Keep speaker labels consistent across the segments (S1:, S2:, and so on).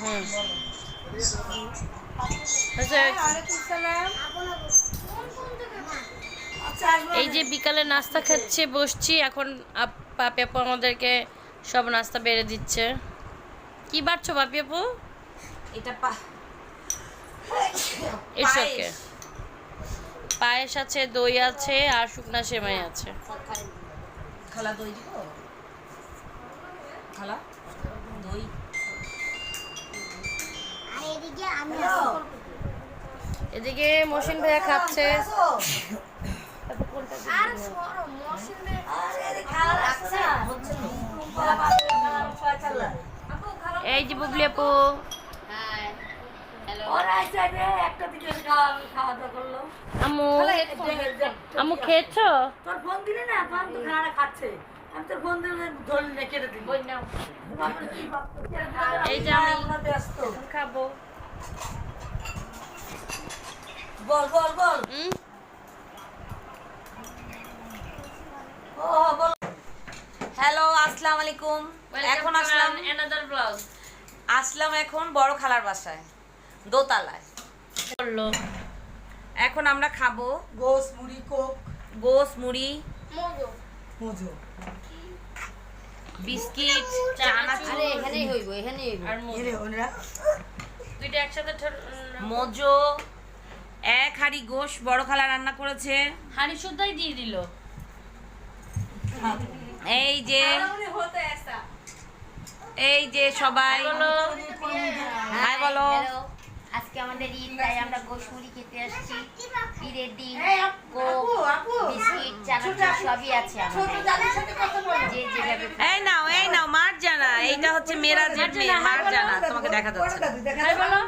S1: হুম এই যে বিকালে নাস্তা খাচ্ছে বসছি এখন পাপি আপু আমাদেরকে সব নাস্তা বেড়ে দিচ্ছে। কি বাড়ছো পাপি আপু?
S2: এটা পা পায়েস।
S1: পায়েস আছে দই আছে আর শুকনা সেমাই আছে।
S2: খালা দই দিব খালা?
S3: এদিকে
S1: মসিন ভাইয়া খাচ্ছে।
S3: আর সরো মৌসুমে
S1: এই যে বুবলি আপু। আম্মু। আম্মু খেয়েছো?
S4: তোর ফোন দিলে না? ফোন তো খানা খাচ্ছে। আমি তোর ফোন দিলে ধরলি কেটে
S1: এই যে আমি
S4: আমরা ব্যস্ত।
S1: খাব।
S4: বল বল বল।
S1: হুম?
S4: ও বল।
S2: হ্যালো আসসালামু আলাইকুম এখন আসলাম
S1: অ্যানাদার ব্লগ
S2: আসলাম এখন বড় খালার বাসায় দোতলায়।
S1: বলল।
S2: এখন আমরা খাব
S4: গোস মুড়ি কোক।
S2: গোস মুড়ি
S4: মজু।
S2: বিস্কিট চানাচুর
S3: এখানেই হইব এখানেই হইব।
S1: আর মধু। দুইটা একসাথে
S2: মোজো। এক হাড়ি গোশ বড় খালা রান্না করেছে।
S1: হাঁড়ি শুদ্ধাই দিয়ে দিল।
S2: এই যে এই যে সবাই। হাই বলো।
S3: আজকে আমাদের ঈদ তাই আমরা গোশমুড়ি খেতে আসছি। ঈদের দিন বিস্কিট চানাচুর সবই আছে আমাদের। যে যেভাবে
S2: এই নাও এই এইটা হচ্ছে মেরাজের মেয়ে মার জানা তোমাকে দেখা যাচ্ছে
S1: হাই বলো।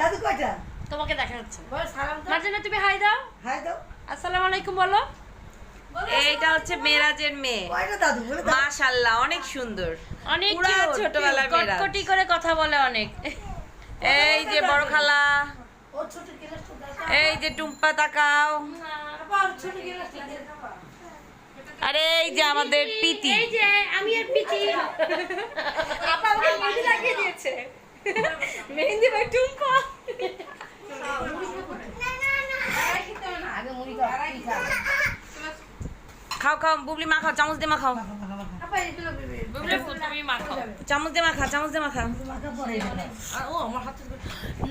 S4: দাদু কয়টা?
S1: তোমাকে দেখা যাচ্ছে বল
S4: সালাম দাও।
S1: মার্জানা তুমি হাই দাও।
S4: হাই দাও।
S1: আসসালামু আলাইকুম বলো।
S2: এইটা হচ্ছে মেরাজের মেয়ে।
S4: কয়টা দাদু বলে দাও
S2: মাশাআল্লাহ অনেক সুন্দর।
S1: অনেক
S2: ছোটবেলার মেয়েরা।
S1: কটকটি করে কথা বলে অনেক।
S2: এই যে বড় খালা।
S4: ও ছোট গিলাসটা দাও
S2: এই যে টুম্পা তাকাও
S4: আবার ছোট গিলাসটা দিয়ে দাও
S2: আরে এই যে আমাদের পিতি
S1: এই যে আমি আর পিচি আপা আমাকে মেহেন্দি লাগিয়ে দিয়েছে। মেহেন্দি ভাই টুম্পা।
S3: খাও
S2: খাও খাও বুবলি মা খাও চামচ দিয়ে মা খাও।
S1: মাখো
S2: চামচ দিয়ে মা খা চামচ দিয়ে মা খা।
S4: মাথা পড়ে গেল
S1: আর ও আমার হাতে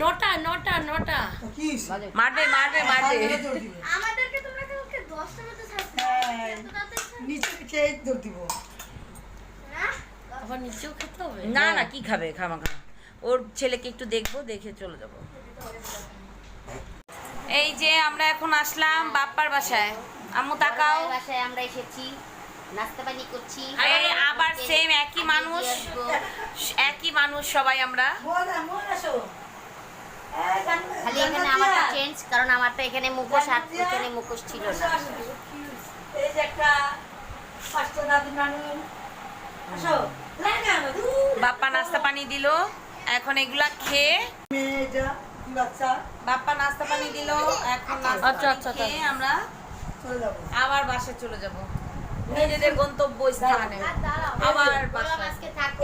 S1: নটা নটা নটা।
S4: কি
S2: মারবে মারবে মারবে।
S3: আমাদেরকে তোমরা কালকে 10টা
S4: নিচে খেয়ে দৌড় দিব।
S3: না
S1: আবার নিচেও খেতে হবে?
S2: না না কি খাবে? খামা খা ওর ছেলেকে একটু দেখব দেখে চলে যাব। এই যে আমরা এখন আসলাম বাপ্পার বাসায়। আম্মু তাকাও।
S3: বাসায় আমরা এসেছি নাস্তা পানি করছি।
S2: এই আবার সেম একই মানুষ। একই মানুষ সবাই আমরা।
S3: খালি এখানে আমারটা চেঞ্জ কারণ আমারটা এখানে মুখোশ আর এখানে মুখোশ ছিল না।
S4: এই যে একটা পাঁচটা দাদু নানু আসো। লাগা না দূর
S2: বাপ্পা নাস্তা পানি দিল। এখন এগুলা খেয়ে বাপ্পা নাস্তা পানি দিল। এখন
S1: আচ্ছা, আচ্ছা, আচ্ছা।
S2: খেয়ে আমরা
S4: চলে যাব।
S2: আবার বাসায় চলে যাব। নিজেদের গন্তব্য স্থানে আবার
S3: থাকতে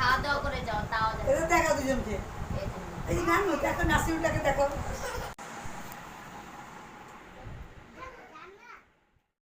S3: খাওয়া দাওয়া করে যাও তাও
S4: দেখা দুজনকে। এই দেখো।